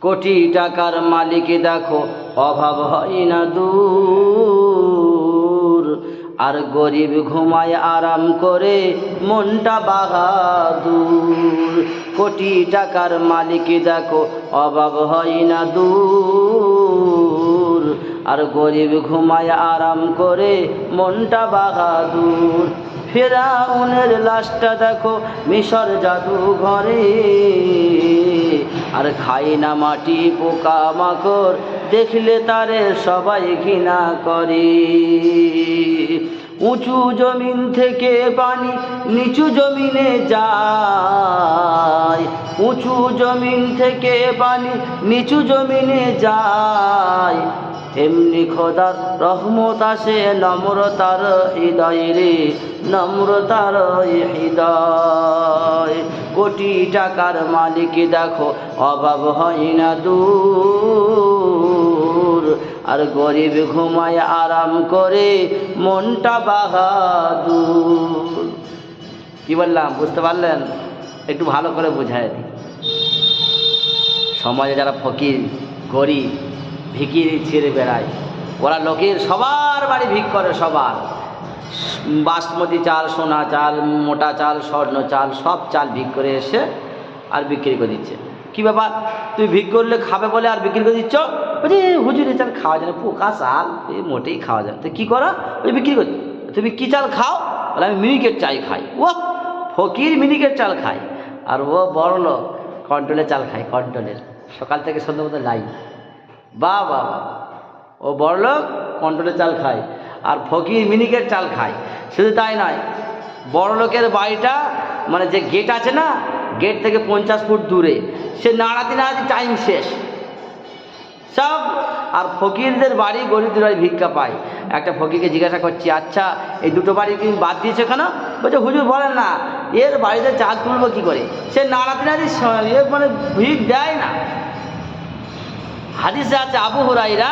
কোটি টাকার মালিক দেখো, অভাব হয় না দূর। আর গরিব ঘুমায় আরাম করে, মনটা বাহাদুর। কোটি টাকার মালিক দেখো, অভাব হয় না দূর। আর গরিব ঘুমায় আরাম করে, মনটা বাহাদুর। ফেরাউনের লাশটা দেখো, মিশর জাদু ঘরে আর খাই না মাটি পোকা মাকড়, দেখলে তারে সবাই ঘৃণা করে। উঁচু জমিন থেকে পানি নিচু জমিনে যায়। উঁচু জমিন থেকে পানি নিচু জমিনে যায়। এমনি খোদার রহমত আসে নম্রতার হৃদয় রে, নম্রতার হৃদয়। কোটি টাকার মালিক, দেখো, অভাব হয় না দূর। আর গরিব ঘুমায় আরাম করে, মনটা বাহাদুর। কি বললাম, বুঝতে পারলেন? একটু ভালো করে বোঝায় দিই। সমাজে যারা ফকির, গরিব, ভিকিরি ছেড়ে বেড়ায়, ওরা লোকের সবার বাড়ি ভিক করে সবার। বাসমতি চাল, সোনা চাল, মোটা চাল, স্বর্ণ চাল, সব চাল ভিক করে এসে আর বিক্রি করে দিচ্ছে। কী ব্যাপার? তুই ভিক করলে খাবে বলে আর বিক্রি করে দিচ্ছ? বলছি হুজুরি চাল খাওয়া যায় না, পোকা চাল এই মোটেই খাওয়া যায় তো কী করা? ওই বিক্রি করি। তুমি কী চাল খাও? বলে, আমি মিনিকেট চাই খাই। ও ফকির মিনিকেট চাল খায়। আর ও বড় লোক, কন্ট্রোলের চাল খায়, কন্ট্রোলের। সকাল থেকে সন্ধ্যা মতো লাইন বা বা ও বড়লোক কন্ট্রোলের চাল খায়। আর ফকির মিনিকের চাল খায়। শুধু তাই নয় বড়লোকের বাড়িটা মানে যে গেট আছে না গেট থেকে পঞ্চাশ ফুট দূরে, সে নাড়াতে নাড়াতে টাইম শেষ। সব, আর ফকিরদের বাড়ি গরিবদের বাড়ি ভিক্ষা পায়। একটা ফকিরকে জিজ্ঞাসা করছি আচ্ছা এই দুটো বাড়ি তুমি বাদ দিয়েছ কেন? বলছে, হুজুর বলেন না, এর বাড়িতে চাল তুলবো কী করে? সে নাড়াতে নাড়াতে মানে ভিক দেয় না। হাদিসে আছে, আবু হুরাইরা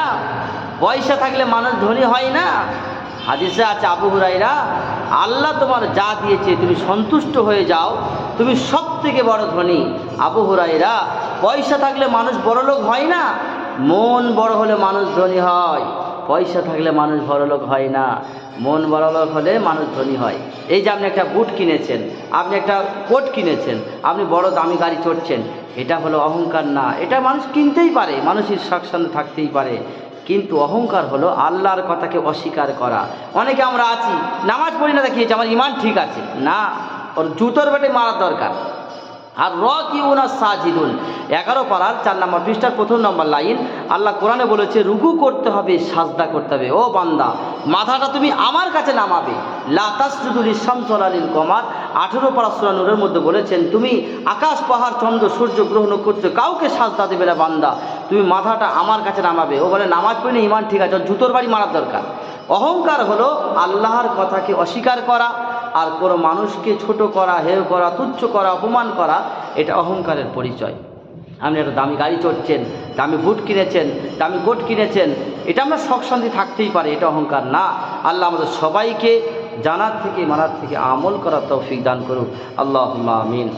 পয়সা থাকলে মানুষ ধনী হয় না। হাদিসে আছে আবু হুরাইরা আল্লাহ তোমার যা দিয়েছে, তুমি সন্তুষ্ট হয়ে যাও, তুমি সব থেকে বড় ধনী। আবু হুরাইরা পয়সা থাকলে মানুষ বড় লোক হয় না, মন বড় হলে মানুষ ধনী হয়। পয়সা থাকলে মানুষ বড়লোক হয় না, মন বড়লোক হলে মানুষ ধনী হয়। এই যে আপনি একটা বুট কিনেছেন, আপনি একটা কোট কিনেছেন, আপনি বড় দামি গাড়ি চড়ছেন, এটা হলো অহংকার না। এটা মানুষ কিনতেই পারে, মানুষের সাকসানে থাকতেই পারে। কিন্তু অহংকার হলো আল্লাহর কথাকে অস্বীকার করা। অনেকে আমরা আছি, নামাজ পড়ি না দেখিয়েছি আমার ইমান ঠিক আছে। না, ওর জুতোর বেটে মারা দরকার। আর র কি উনা সাজিদুন, এগারো পাড়ার চার নম্বর পৃষ্ঠার প্রথম নম্বর লাইন, আল্লাহ কোরআনে বলেছে, রুকু করতে হবে, সাজদা করতে হবে। ও বান্দা, মাথাটা তুমি আমার কাছে নামাবে। লাতাস জুদুল ইসলাম সলালিল কমার, আঠেরো পাড়া সুরা নূরের মধ্যে বলেছেন, তুমি আকাশ, পাহাড়, চন্দ্র, সূর্য গ্রহ নক্ষত্র কাউকে সাজদা দেবে না বান্দা। তুমি মাথাটা আমার কাছে নামাবে। ও বলে, নামাজ পড়লে ইমান ঠিক আছে, জুতোর বাড়ি মারার দরকার। অহংকার হলো আল্লাহর কথাকে অস্বীকার করা আর কোনো মানুষকে ছোট করা, হেয় করা, তুচ্ছ করা, অপমান করা, এটা অহংকারের পরিচয়। আপনি একটা দামি গাড়ি চড়ছেন, দামি বুট কিনেছেন, দামি কোট কিনেছেন, এটা আমরা শখ শান্তি থাকতেই পারে, এটা অহংকার না। আল্লাহ আমাদের সবাইকে জানার থেকে মানার থেকে আমল করার তৌফিক দান করুক। আল্লাহ আমিন।